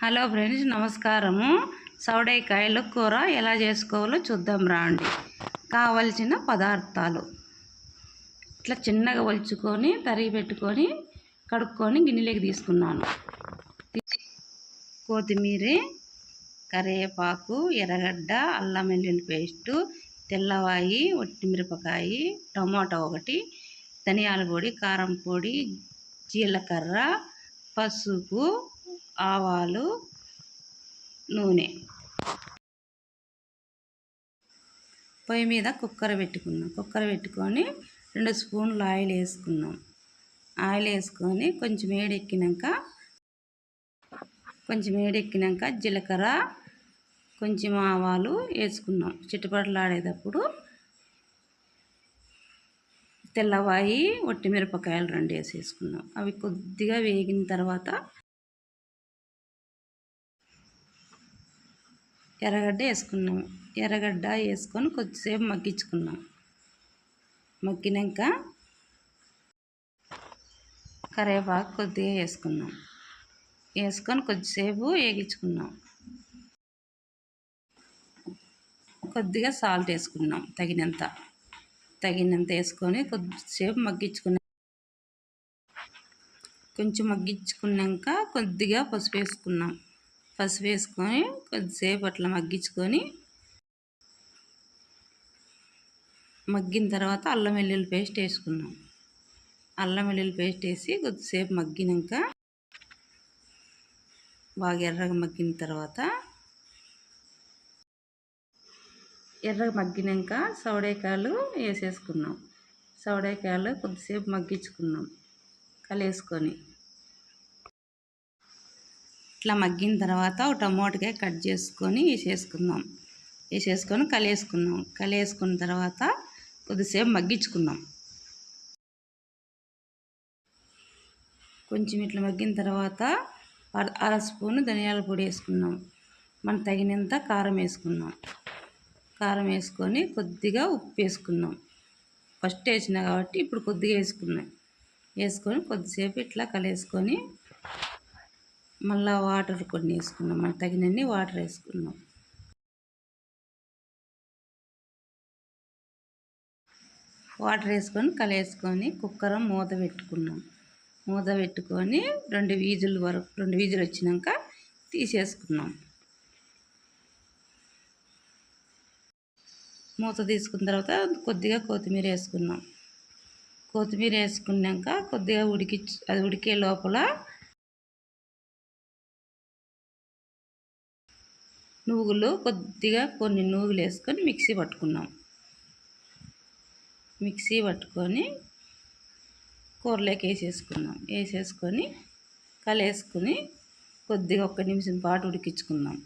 Hello friends నమస్కారము. సౌడైకాయలు కూర ఎలా చేసుకోవాలో చూద్దాం రాండి. కావలసిన పదార్థాలు. ఇట్లా చిన్నగా ఒలుచుకొని తరిగి పెట్టుకొని కడుక్కొని గిన్నెలోకి తీసుకున్నాను. కొత్తిమీర కరివేపాకు ఎర్రగడ్డ అల్లం వెల్లుల్లి పేస్టు తెల్లవాయి ఒట్టిమిరపకాయ టమాటా ఒకటి ధనియాల పొడి కారం పొడి జీలకర్ర పసుపు ఆవాలు నూనె. పొయ్యి మీద కుక్కర్ పెట్టుకున్నాం. కుక్కర్ పెట్టుకొని రెండు స్పూన్లు ఆయిల్ వేసుకున్నాం. ఆయిల్ వేసుకొని కొంచెం వేడెక్కినాక కొంచెం వేడెక్కినాక జీలకర్ర కొంచెం ఆవాలు వేసుకున్నాం. చిట్టుపట్లాడేటప్పుడు తెల్లవాయి ఒట్టిమిరపకాయలు రెండు వేసేసుకున్నాం. అవి కొద్దిగా వేగిన తర్వాత ఎర్రగడ్డ వేసుకున్నాము. ఎర్రగడ్డ వేసుకొని కొద్దిసేపు మగ్గించుకున్నాం. మగ్గినాక కరివేపాకు కొద్దిగా వేసుకున్నాం. వేసుకొని కొద్దిసేపు వేగించుకున్నాం. కొద్దిగా సాల్ట్ వేసుకున్నాం తగినంత. తగినంత వేసుకొని కొద్దిసేపు మగ్గించుకున్నాం. కొంచెం మగ్గించుకున్నాక కొద్దిగా పసుపు వేసుకున్నాం. పసుపు వేసుకొని కొద్దిసేపు అట్లా మగ్గించుకొని మగ్గిన తర్వాత అల్లం వెల్లుల్లి పేస్ట్ వేసుకున్నాం అల్లం వెల్లుల్లి పేస్ట్ వేసి కొద్దిసేపు మగ్గినాక బాగా ఎర్రగా మగ్గిన తర్వాత ఎర్రగా మగ్గినాక సౌడేకాయలు వేసేసుకున్నాం. సౌడేకాయలు కొద్దిసేపు మగ్గించుకున్నాం. కలివేసుకొని ఇట్లా మగ్గిన తర్వాత టమోటాకాయ కట్ చేసుకొని వేసేసుకుందాం. వేసేసుకొని కలివేసుకున్నాం కలివేసుకున్న తర్వాత కొద్దిసేపు మగ్గించుకున్నాం కొంచెం ఇట్లా మగ్గిన తర్వాత అర స్పూను ధనియాల పొడి వేసుకున్నాం మనం తగినంత కారం వేసుకున్నాం కారం వేసుకొని కొద్దిగా ఉప్పు వేసుకున్నాం ఫస్ట్ వేసినా కాబట్టి ఇప్పుడు కొద్దిగా వేసుకున్నాం. వేసుకొని కొద్దిసేపు ఇట్లా కలివేసుకొని మళ్ళీ వాటర్ కొన్ని వేసుకున్నాం. మనకు తగినన్ని వాటర్ వేసుకున్నాం. వాటర్ వేసుకొని కలివేసుకొని కుక్కర్ మూత పెట్టుకున్నాం. మూత పెట్టుకొని రెండు వీజుల వరకు రెండు వీజులు వచ్చినాక తీసేసుకున్నాం. మూత తీసుకున్న తర్వాత కొద్దిగా కొత్తిమీర వేసుకున్నాం. కొత్తిమీర వేసుకున్నాక కొద్దిగా ఉడికి అది ఉడికే లోపల నువ్వులు కొద్దిగా కొన్ని నువ్వులు వేసుకొని మిక్సీ పట్టుకున్నాం. మిక్సీ పట్టుకొని కూరలోకి వేసేసుకున్నాం. వేసేసుకొని కలేసుకొని కొద్దిగా ఒక్క నిమిషం పాటు ఉడికించుకుందాం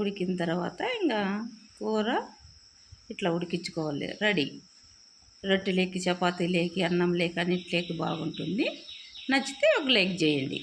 ఉడికిన తర్వాత ఇంకా కూర ఇట్లా ఉడికించుకోవాలి. రెడీ. రొట్టెలేకి చపాతీలేకి అన్నం లేక అన్నిట్లేకి బాగుంటుంది. నచ్చితే ఒక లైక్ చేయండి.